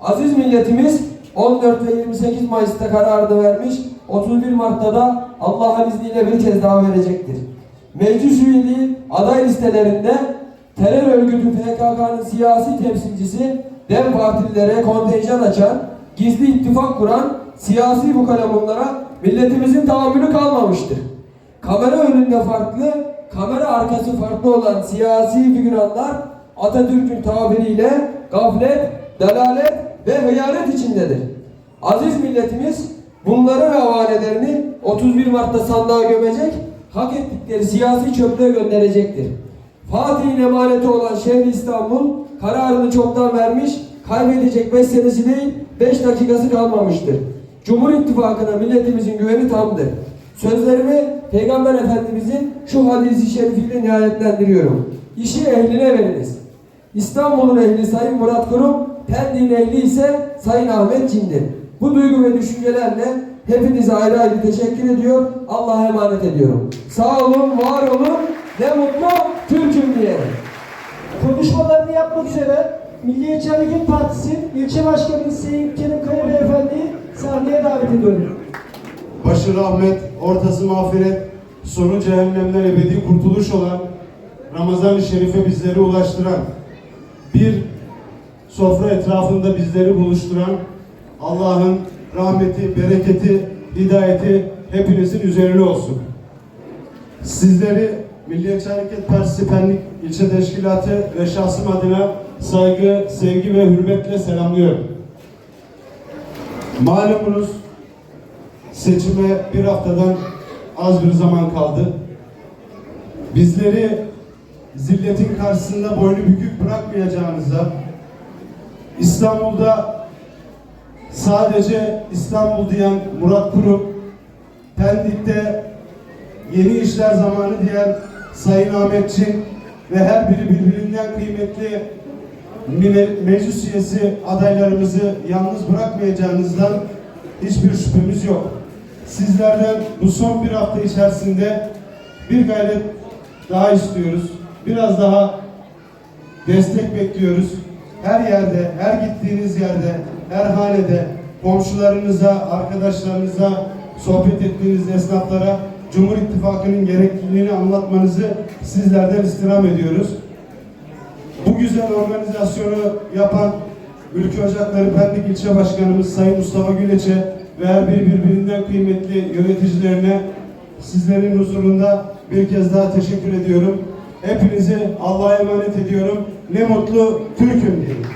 Aziz milletimiz 14 ve 28 Mayıs'ta kararını vermiş, 31 Mart'ta da Allah'ın izniyle bir kez daha verecektir. Meclis üyeliği aday listelerinde terör örgütü PKK'nın siyasi temsilcisi DEM partililere kontenjan açan, gizli ittifak kuran siyasi bu bunlara milletimizin tahammülü kalmamıştır. Kamera önünde farklı, kamera arkası farklı olan siyasi figüranlar Atatürk'ün tabiriyle gaflet, dalalet ve hıyanet içindedir. Aziz milletimiz bunları ve havanelerini 31 Mart'ta sandığa gömecek, hak ettikleri siyasi çöplüğe gönderecektir. Fatih'in emaneti olan şehir İstanbul kararını çoktan vermiş, kaybedecek 5 senesi değil 5 dakikası kalmamıştır. Cumhur İttifakı'na milletimizin güveni tamdır. Sözlerimi Peygamber Efendimizin şu hadisi şerifiyle nihayetlendiriyorum. İşi ehline veriniz. İstanbul'un ehli Sayın Murat Kurum, Pendik'in ehli ise Sayın Ahmet Çin'dir. Bu duygu ve düşüncelerle hepinize ayrı ayrı teşekkür ediyor. Allah'a emanet ediyorum. Sağ olun, var olun. Ne mutlu Türk'üm diye. Konuşmalarını yapmak üzere Milliyetçi Hareket Partisi ilçe başkanımız Sayın Kerim Kaya Beyefendi'yi sahneye davet ediyorum. Başı rahmet, ortası mağfiret, sonu cehennemden ebedi kurtuluş olan Ramazan-ı Şerif'e bizleri ulaştıran, bir sofra etrafında bizleri buluşturan Allah'ın rahmeti, bereketi, hidayeti hepinizin üzerine olsun. Sizleri Milliyetçi Hareket Partisi Pendik İlçe Teşkilatı ve şahsım adına saygı, sevgi ve hürmetle selamlıyorum. Malumunuz seçime bir haftadan az bir zaman kaldı. Bizleri zilletin karşısında boynu bükük bırakmayacağınıza, İstanbul'da sadece İstanbul diyen Murat Kurum, Pendik'te yeni işler zamanı diyen Sayın Ahmetçin ve her biri birbirinden kıymetli mine- meclis üyesi adaylarımızı yalnız bırakmayacağınızdan hiçbir şüphemiz yok. Sizlerden bu son bir hafta içerisinde bir gayret daha istiyoruz. Biraz daha destek bekliyoruz. Her yerde, her gittiğiniz yerde, her hanede, komşularınıza, arkadaşlarınıza, sohbet ettiğiniz esnaflara Cumhur İttifakı'nın gerekliliğini anlatmanızı sizlerden istirham ediyoruz. Bu güzel organizasyonu yapan Ülke Ocakları Pendik İlçe Başkanımız Sayın Mustafa Güleç'e ve her bir birbirinden kıymetli yöneticilerine sizlerin huzurunda bir kez daha teşekkür ediyorum. Hepinizi Allah'a emanet ediyorum. Ne mutlu Türk'üm diyorum.